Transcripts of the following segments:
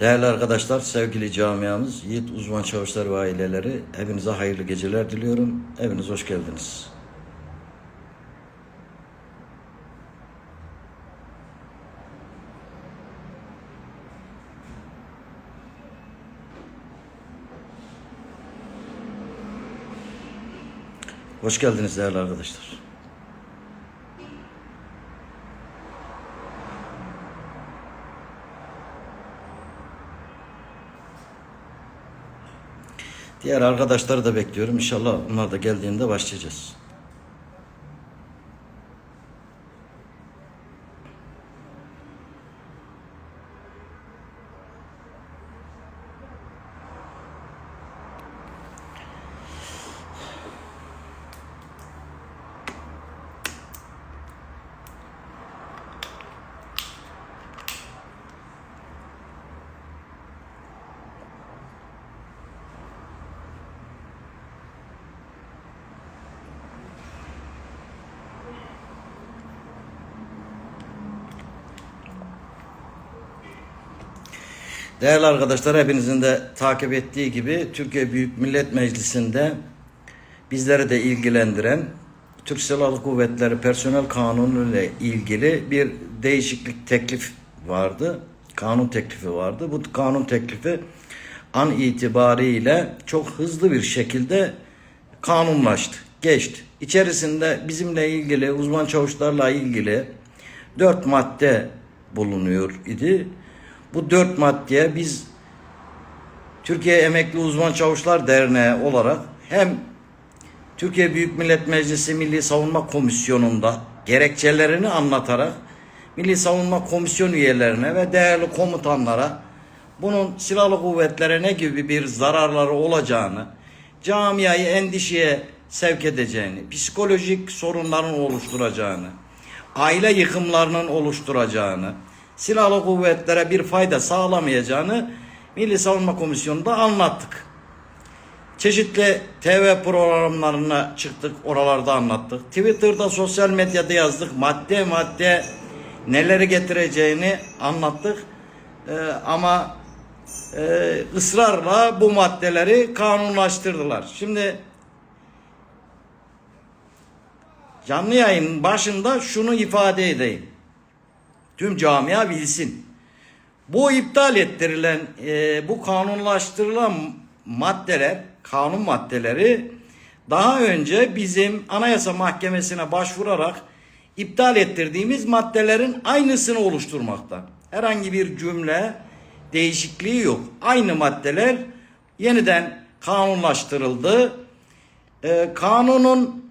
Değerli arkadaşlar, sevgili camiamız, Yiğit Uzman Çavuşlar ve aileleri, hepinize hayırlı geceler diliyorum. Hepiniz hoş geldiniz. Hoş geldiniz değerli arkadaşlar. Diğer arkadaşları da bekliyorum. İnşallah onlar da geldiğinde başlayacağız. Değerli arkadaşlar hepinizin de takip ettiği gibi Türkiye Büyük Millet Meclisi'nde bizleri de ilgilendiren Türk Silahlı Kuvvetleri Personel Kanunu ile ilgili bir değişiklik teklif vardı. Kanun teklifi vardı. Bu kanun teklifi an itibariyle çok hızlı bir şekilde kanunlaştı, geçti. İçerisinde bizimle ilgili, uzman çavuşlarla ilgili dört madde bulunuyor idi. Bu dört maddeye biz Türkiye Emekli Uzman Çavuşlar Derneği olarak hem Türkiye Büyük Millet Meclisi Milli Savunma Komisyonu'nda gerekçelerini anlatarak Milli Savunma Komisyon üyelerine ve değerli komutanlara bunun silahlı kuvvetlere ne gibi bir zararları olacağını, camiayı endişeye sevk edeceğini, psikolojik sorunların oluşturacağını, aile yıkımlarının oluşturacağını, silahlı kuvvetlere bir fayda sağlamayacağını Milli Savunma Komisyonu'nda anlattık. Çeşitli TV programlarına çıktık, oralarda anlattık. Twitter'da, sosyal medyada yazdık. Madde madde neleri getireceğini anlattık. Ee, ama e, ısrarla bu maddeleri kanunlaştırdılar. Şimdi canlı yayının başında şunu ifade edeyim. Tüm camia bilsin. Bu iptal ettirilen, e, bu kanunlaştırılan maddeler, kanun maddeleri daha önce bizim Anayasa Mahkemesi'ne başvurarak iptal ettirdiğimiz maddelerin aynısını oluşturmakta. Herhangi bir cümle değişikliği yok. Aynı maddeler yeniden kanunlaştırıldı. E, kanunun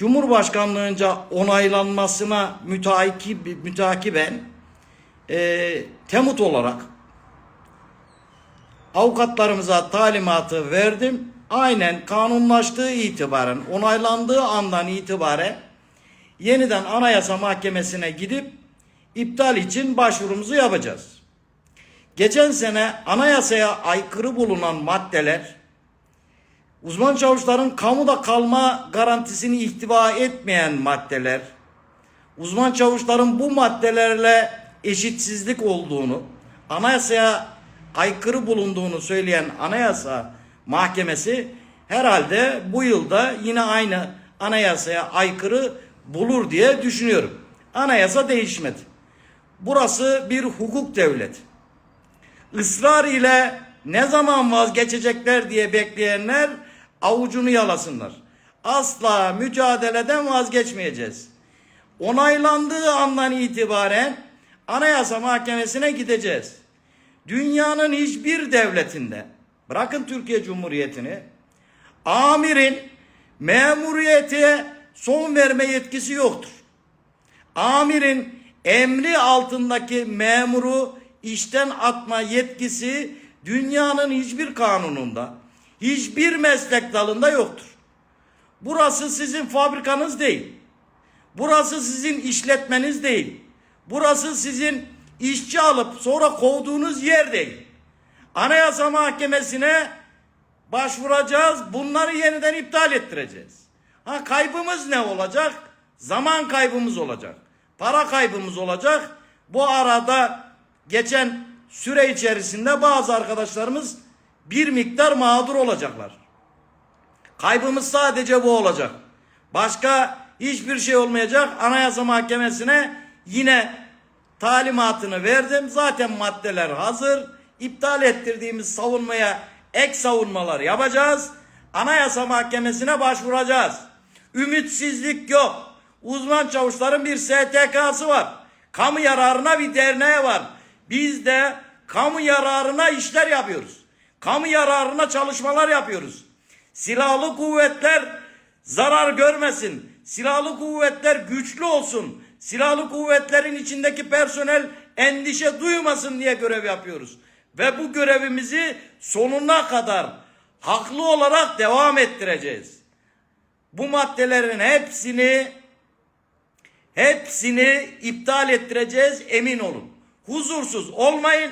Cumhurbaşkanlığınca onaylanmasına mütakip, mütakiben e, temut olarak avukatlarımıza talimatı verdim. Aynen kanunlaştığı itibaren, onaylandığı andan itibaren yeniden Anayasa Mahkemesi'ne gidip iptal için başvurumuzu yapacağız. Geçen sene anayasaya aykırı bulunan maddeler uzman çavuşların kamuda kalma garantisini ihtiva etmeyen maddeler, uzman çavuşların bu maddelerle eşitsizlik olduğunu, anayasaya aykırı bulunduğunu söyleyen Anayasa Mahkemesi herhalde bu yılda yine aynı anayasaya aykırı bulur diye düşünüyorum. Anayasa değişmedi. Burası bir hukuk devleti. Israr ile ne zaman vazgeçecekler diye bekleyenler avucunu yalasınlar. Asla mücadeleden vazgeçmeyeceğiz. Onaylandığı andan itibaren Anayasa Mahkemesi'ne gideceğiz. Dünyanın hiçbir devletinde, bırakın Türkiye Cumhuriyeti'ni, amirin memuriyete son verme yetkisi yoktur. Amirin emri altındaki memuru işten atma yetkisi dünyanın hiçbir kanununda, hiçbir meslek dalında yoktur. Burası sizin fabrikanız değil. Burası sizin işletmeniz değil. Burası sizin işçi alıp sonra kovduğunuz yer değil. Anayasa Mahkemesi'ne başvuracağız. Bunları yeniden iptal ettireceğiz. Ha kaybımız ne olacak? Zaman kaybımız olacak. Para kaybımız olacak. Bu arada geçen süre içerisinde bazı arkadaşlarımız bir miktar mağdur olacaklar. Kaybımız sadece bu olacak. Başka hiçbir şey olmayacak. Anayasa Mahkemesi'ne yine talimatını verdim. Zaten maddeler hazır. İptal ettirdiğimiz savunmaya ek savunmalar yapacağız. Anayasa Mahkemesi'ne başvuracağız. Ümitsizlik yok. Uzman çavuşların bir STK'sı var. Kamu yararına bir derneği var. Biz de kamu yararına işler yapıyoruz. Kamu yararına çalışmalar yapıyoruz. Silahlı kuvvetler zarar görmesin. Silahlı kuvvetler güçlü olsun. Silahlı kuvvetlerin içindeki personel endişe duymasın diye görev yapıyoruz. Ve bu görevimizi sonuna kadar haklı olarak devam ettireceğiz. Bu maddelerin hepsini hepsini iptal ettireceğiz emin olun. Huzursuz olmayın.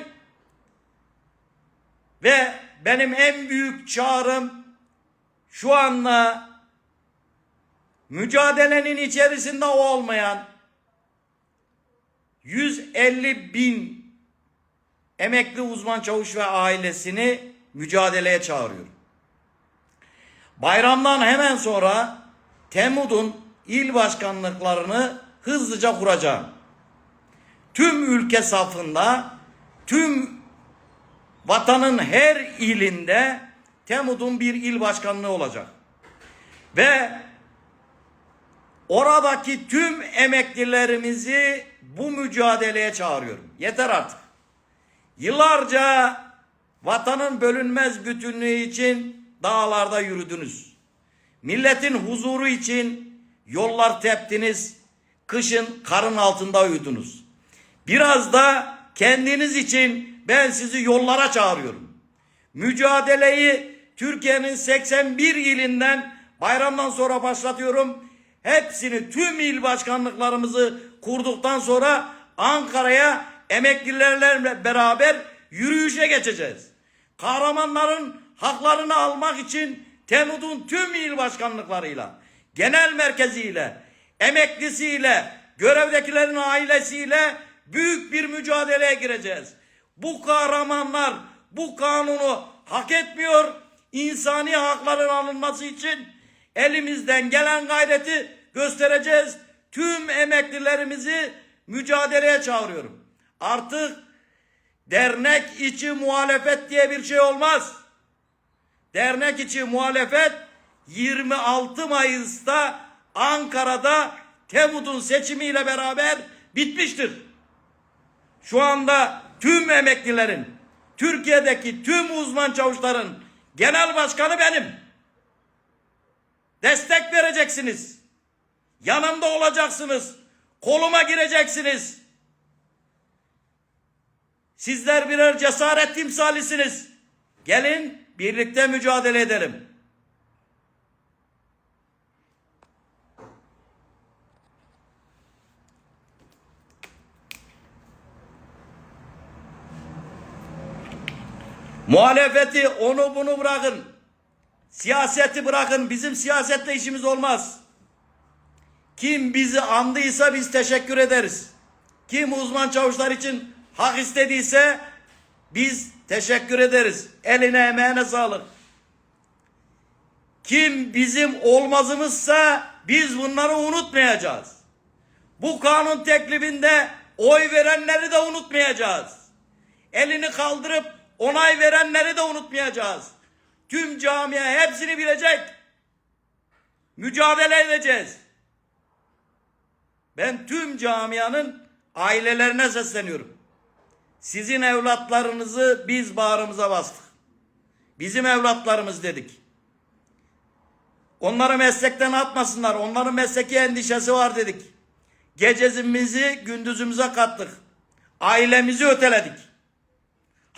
Ve benim en büyük çağrım şu anda mücadelenin içerisinde olmayan 150 bin emekli uzman çavuş ve ailesini mücadeleye çağırıyorum. Bayramdan hemen sonra Temud'un il başkanlıklarını hızlıca kuracağım. Tüm ülke safında, tüm vatanın her ilinde Temud'un bir il başkanlığı olacak. Ve oradaki tüm emeklilerimizi bu mücadeleye çağırıyorum. Yeter artık. Yıllarca vatanın bölünmez bütünlüğü için dağlarda yürüdünüz. Milletin huzuru için yollar teptiniz, kışın karın altında uyudunuz. Biraz da kendiniz için ben sizi yollara çağırıyorum. Mücadeleyi Türkiye'nin 81 ilinden bayramdan sonra başlatıyorum. Hepsini tüm il başkanlıklarımızı kurduktan sonra Ankara'ya emeklilerle beraber yürüyüşe geçeceğiz. Kahramanların haklarını almak için Temud'un tüm il başkanlıklarıyla, genel merkeziyle, emeklisiyle, görevdekilerin ailesiyle büyük bir mücadeleye gireceğiz. Bu kahramanlar bu kanunu hak etmiyor. İnsani hakların alınması için elimizden gelen gayreti göstereceğiz. Tüm emeklilerimizi mücadeleye çağırıyorum. Artık dernek içi muhalefet diye bir şey olmaz. Dernek içi muhalefet 26 Mayıs'ta Ankara'da Temud'un seçimiyle beraber bitmiştir. Şu anda tüm emeklilerin, Türkiye'deki tüm uzman çavuşların genel başkanı benim. Destek vereceksiniz. Yanımda olacaksınız. Koluma gireceksiniz. Sizler birer cesaret timsalisiniz. Gelin birlikte mücadele edelim. Muhalefeti onu bunu bırakın. Siyaseti bırakın. Bizim siyasetle işimiz olmaz. Kim bizi andıysa biz teşekkür ederiz. Kim uzman çavuşlar için hak istediyse biz teşekkür ederiz. Eline emeğine sağlık. Kim bizim olmazımızsa biz bunları unutmayacağız. Bu kanun teklifinde oy verenleri de unutmayacağız. Elini kaldırıp onay verenleri de unutmayacağız. Tüm camia hepsini bilecek. Mücadele edeceğiz. Ben tüm camianın ailelerine sesleniyorum. Sizin evlatlarınızı biz bağrımıza bastık. Bizim evlatlarımız dedik. Onları meslekten atmasınlar. Onların mesleki endişesi var dedik. Gecezimizi gündüzümüze kattık. Ailemizi öteledik.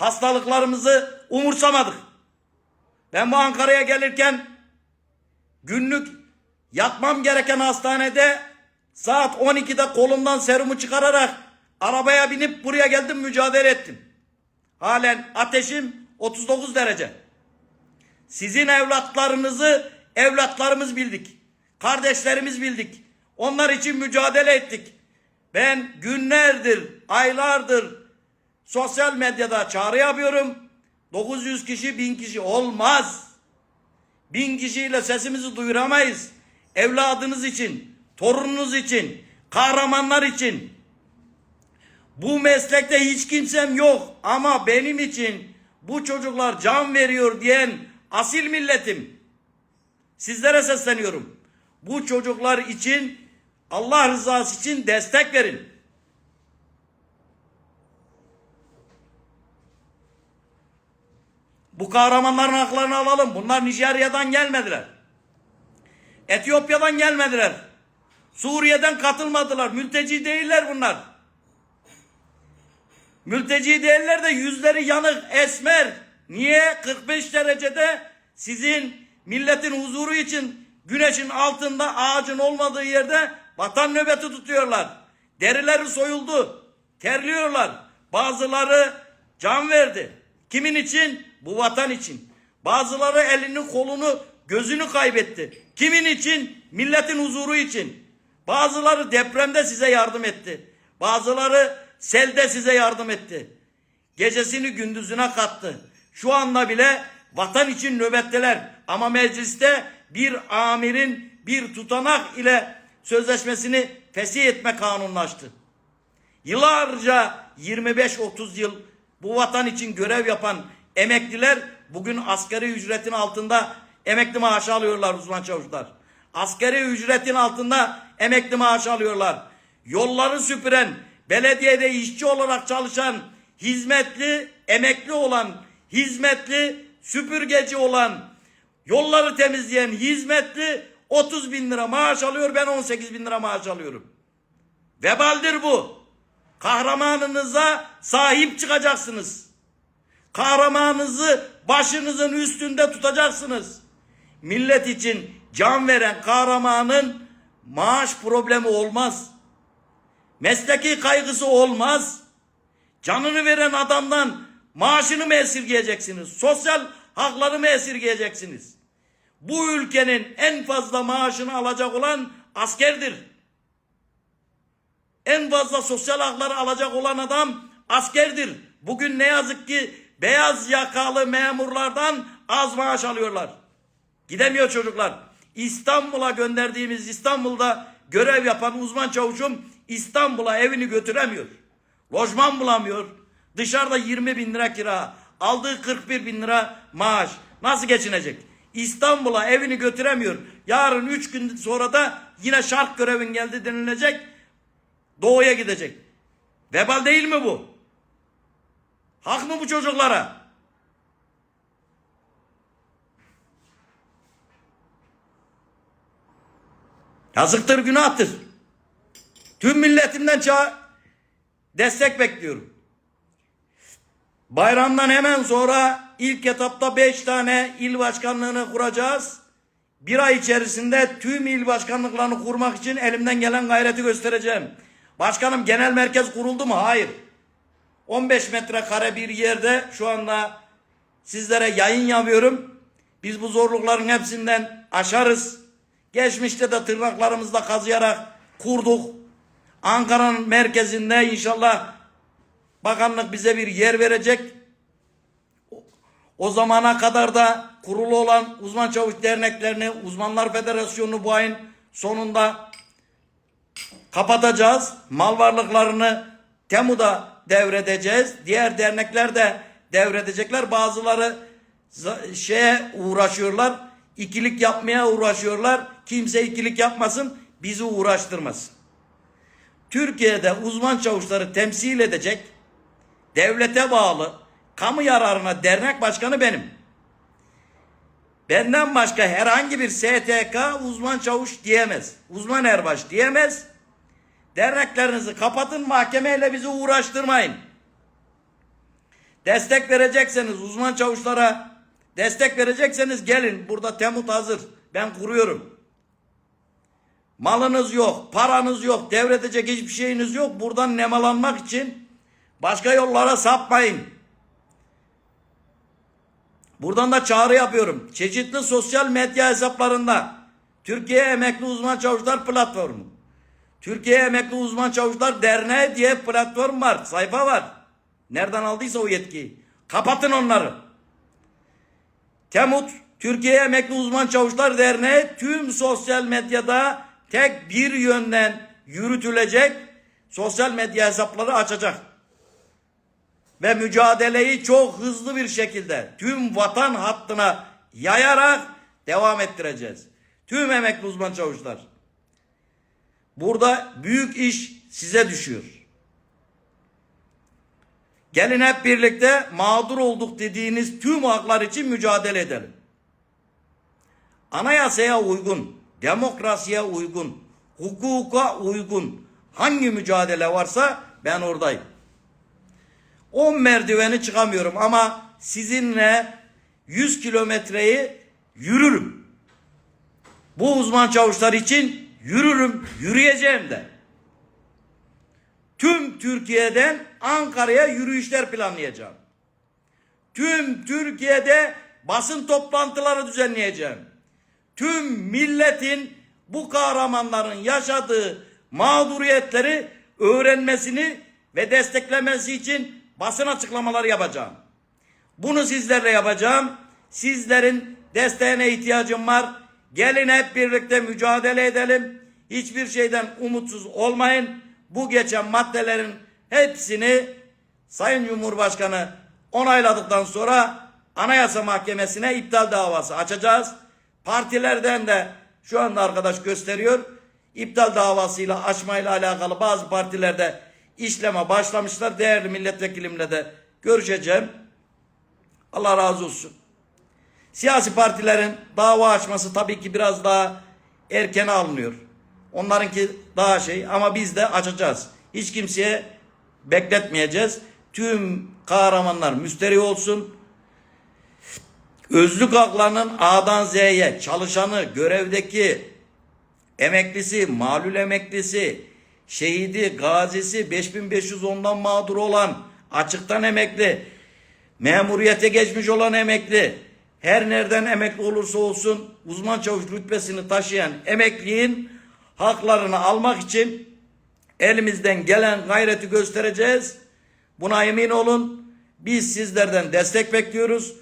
Hastalıklarımızı umursamadık. Ben bu Ankara'ya gelirken günlük yatmam gereken hastanede saat 12'de kolumdan serumu çıkararak arabaya binip buraya geldim mücadele ettim. Halen ateşim 39 derece. Sizin evlatlarınızı evlatlarımız bildik. Kardeşlerimiz bildik. Onlar için mücadele ettik. Ben günlerdir, aylardır Sosyal medyada çağrı yapıyorum. 900 kişi 1000 kişi olmaz. Bin kişiyle sesimizi duyuramayız. Evladınız için, torununuz için, kahramanlar için. Bu meslekte hiç kimsem yok ama benim için bu çocuklar can veriyor diyen asil milletim. Sizlere sesleniyorum. Bu çocuklar için Allah rızası için destek verin. Bu kahramanların haklarını alalım. Bunlar Nijerya'dan gelmediler. Etiyopya'dan gelmediler. Suriye'den katılmadılar. Mülteci değiller bunlar. Mülteci değiller de yüzleri yanık, esmer. Niye? 45 derecede sizin milletin huzuru için güneşin altında ağacın olmadığı yerde vatan nöbeti tutuyorlar. Derileri soyuldu. Terliyorlar. Bazıları can verdi. Kimin için? Bu vatan için. Bazıları elini, kolunu, gözünü kaybetti. Kimin için? Milletin huzuru için. Bazıları depremde size yardım etti. Bazıları selde size yardım etti. Gecesini gündüzüne kattı. Şu anda bile vatan için nöbetteler. Ama mecliste bir amirin bir tutanak ile sözleşmesini fesih etme kanunlaştı. Yıllarca 25-30 yıl bu vatan için görev yapan emekliler bugün asgari ücretin altında emekli maaşı alıyorlar uzman çavuşlar. Asgari ücretin altında emekli maaşı alıyorlar. Yolları süpüren, belediyede işçi olarak çalışan, hizmetli, emekli olan, hizmetli, süpürgeci olan, yolları temizleyen hizmetli 30 bin lira maaş alıyor ben 18 bin lira maaş alıyorum. Vebaldir bu. Kahramanınıza sahip çıkacaksınız. Kahramanınızı başınızın üstünde tutacaksınız. Millet için can veren kahramanın maaş problemi olmaz. Mesleki kaygısı olmaz. Canını veren adamdan maaşını mı esirgeyeceksiniz? Sosyal hakları mı esirgeyeceksiniz? Bu ülkenin en fazla maaşını alacak olan askerdir. En fazla sosyal hakları alacak olan adam askerdir. Bugün ne yazık ki beyaz yakalı memurlardan az maaş alıyorlar. Gidemiyor çocuklar. İstanbul'a gönderdiğimiz İstanbul'da görev yapan uzman çavuşum İstanbul'a evini götüremiyor. Lojman bulamıyor. Dışarıda 20 bin lira kira. Aldığı 41 bin lira maaş. Nasıl geçinecek? İstanbul'a evini götüremiyor. Yarın 3 gün sonra da yine şark görevin geldi denilecek. Doğuya gidecek. Vebal değil mi bu? Hak mı bu çocuklara? Yazıktır, günahtır. Tüm milletimden destek bekliyorum. Bayramdan hemen sonra ilk etapta 5 tane il başkanlığını kuracağız. Bir ay içerisinde tüm il başkanlıklarını kurmak için elimden gelen gayreti göstereceğim. Başkanım genel merkez kuruldu mu? Hayır. 15 metrekare bir yerde şu anda sizlere yayın yapıyorum. Biz bu zorlukların hepsinden aşarız. Geçmişte de tırnaklarımızla kazıyarak kurduk. Ankara'nın merkezinde inşallah bakanlık bize bir yer verecek. O zamana kadar da kurulu olan uzman çavuş derneklerini, uzmanlar federasyonunu bu ayın sonunda kapatacağız. Mal varlıklarını TEMU'da devredeceğiz. Diğer dernekler de devredecekler. Bazıları şeye uğraşıyorlar. ikilik yapmaya uğraşıyorlar. Kimse ikilik yapmasın, bizi uğraştırmasın. Türkiye'de uzman çavuşları temsil edecek, devlete bağlı, kamu yararına dernek başkanı benim. Benden başka herhangi bir STK uzman çavuş diyemez. Uzman erbaş diyemez. Derneklerinizi kapatın mahkemeyle bizi uğraştırmayın. Destek verecekseniz uzman çavuşlara destek verecekseniz gelin. Burada Temut hazır. Ben kuruyorum. Malınız yok, paranız yok, devredecek hiçbir şeyiniz yok. Buradan nemalanmak için başka yollara sapmayın. Buradan da çağrı yapıyorum. Çeşitli sosyal medya hesaplarında Türkiye Emekli Uzman Çavuşlar Platformu, Türkiye Emekli Uzman Çavuşlar Derneği diye platform var, sayfa var. Nereden aldıysa o yetkiyi. Kapatın onları. Temut, Türkiye Emekli Uzman Çavuşlar Derneği tüm sosyal medyada tek bir yönden yürütülecek sosyal medya hesapları açacak. Ve mücadeleyi çok hızlı bir şekilde tüm vatan hattına yayarak devam ettireceğiz. Tüm emekli uzman çavuşlar. Burada büyük iş size düşüyor. Gelin hep birlikte mağdur olduk dediğiniz tüm haklar için mücadele edelim. Anayasaya uygun, demokrasiye uygun, hukuka uygun hangi mücadele varsa ben oradayım. O merdiveni çıkamıyorum ama sizinle 100 kilometreyi yürürüm. Bu uzman çavuşlar için yürürüm, yürüyeceğim de. Tüm Türkiye'den Ankara'ya yürüyüşler planlayacağım. Tüm Türkiye'de basın toplantıları düzenleyeceğim. Tüm milletin bu kahramanların yaşadığı mağduriyetleri öğrenmesini ve desteklemesi için basın açıklamaları yapacağım. Bunu sizlerle yapacağım. Sizlerin desteğine ihtiyacım var. Gelin hep birlikte mücadele edelim. Hiçbir şeyden umutsuz olmayın. Bu geçen maddelerin hepsini Sayın Cumhurbaşkanı onayladıktan sonra Anayasa Mahkemesi'ne iptal davası açacağız. Partilerden de şu anda arkadaş gösteriyor. İptal davasıyla açmayla alakalı bazı partilerde işleme başlamışlar. Değerli milletvekilimle de görüşeceğim. Allah razı olsun. Siyasi partilerin dava açması tabii ki biraz daha erken alınıyor. Onlarınki daha şey ama biz de açacağız. Hiç kimseye bekletmeyeceğiz. Tüm kahramanlar müsteri olsun. Özlük haklarının A'dan Z'ye çalışanı, görevdeki emeklisi, malul emeklisi, şehidi, gazisi, 5510'dan mağdur olan, açıktan emekli, memuriyete geçmiş olan emekli, her nereden emekli olursa olsun uzman çavuş rütbesini taşıyan emekliğin haklarını almak için elimizden gelen gayreti göstereceğiz. Buna emin olun. Biz sizlerden destek bekliyoruz.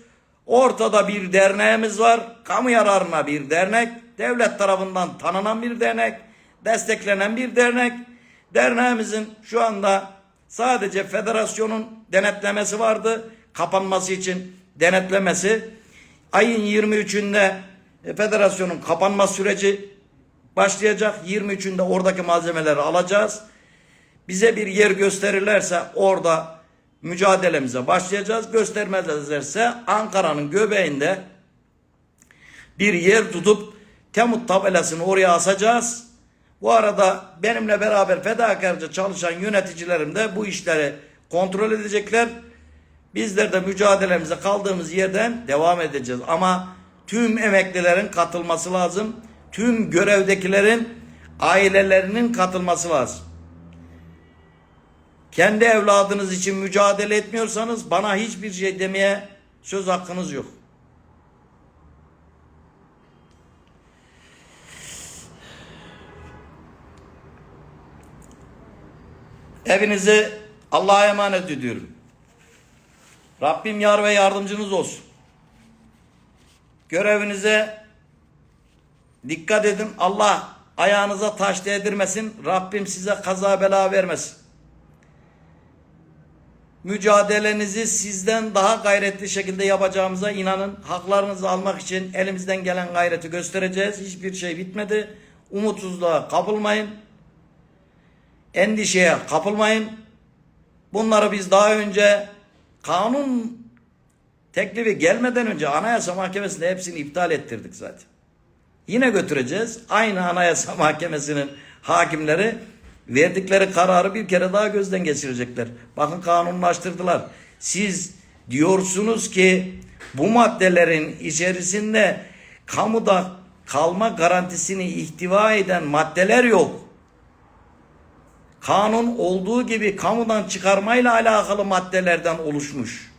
Ortada bir derneğimiz var. Kamu yararına bir dernek. Devlet tarafından tanınan bir dernek. Desteklenen bir dernek. Derneğimizin şu anda sadece federasyonun denetlemesi vardı. Kapanması için denetlemesi. Ayın 23'ünde e, federasyonun kapanma süreci başlayacak. 23'ünde oradaki malzemeleri alacağız. Bize bir yer gösterirlerse orada mücadelemize başlayacağız. Göstermezlerse Ankara'nın göbeğinde bir yer tutup Temut tabelasını oraya asacağız. Bu arada benimle beraber fedakarca çalışan yöneticilerim de bu işleri kontrol edecekler. Bizler de mücadelemize kaldığımız yerden devam edeceğiz. Ama tüm emeklilerin katılması lazım. Tüm görevdekilerin ailelerinin katılması lazım. Kendi evladınız için mücadele etmiyorsanız bana hiçbir şey demeye söz hakkınız yok. Evinizi Allah'a emanet ediyorum. Rabbim yar ve yardımcınız olsun. Görevinize dikkat edin. Allah ayağınıza taş değdirmesin. Rabbim size kaza bela vermesin. Mücadelenizi sizden daha gayretli şekilde yapacağımıza inanın. Haklarınızı almak için elimizden gelen gayreti göstereceğiz. Hiçbir şey bitmedi. Umutsuzluğa kapılmayın. Endişeye kapılmayın. Bunları biz daha önce kanun teklifi gelmeden önce Anayasa Mahkemesi'nde hepsini iptal ettirdik zaten. Yine götüreceğiz. Aynı Anayasa Mahkemesi'nin hakimleri verdikleri kararı bir kere daha gözden geçirecekler. Bakın kanunlaştırdılar. Siz diyorsunuz ki bu maddelerin içerisinde kamuda kalma garantisini ihtiva eden maddeler yok. Kanun olduğu gibi kamudan çıkarmayla alakalı maddelerden oluşmuş.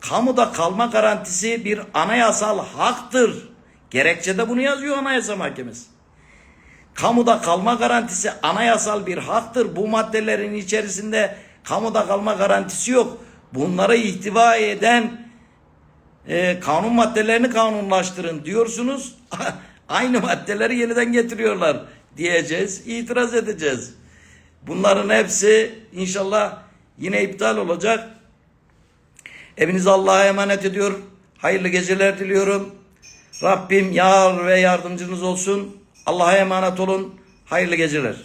Kamuda kalma garantisi bir anayasal haktır. Gerekçede bunu yazıyor Anayasa Mahkemesi. Kamuda kalma garantisi anayasal bir haktır. Bu maddelerin içerisinde kamuda kalma garantisi yok. bunlara ihtiva eden e, kanun maddelerini kanunlaştırın diyorsunuz. Aynı maddeleri yeniden getiriyorlar diyeceğiz, itiraz edeceğiz. Bunların hepsi inşallah yine iptal olacak. Hepinizi Allah'a emanet ediyor. Hayırlı geceler diliyorum. Rabbim yar ve yardımcınız olsun. Allah'a emanet olun. Hayırlı geceler.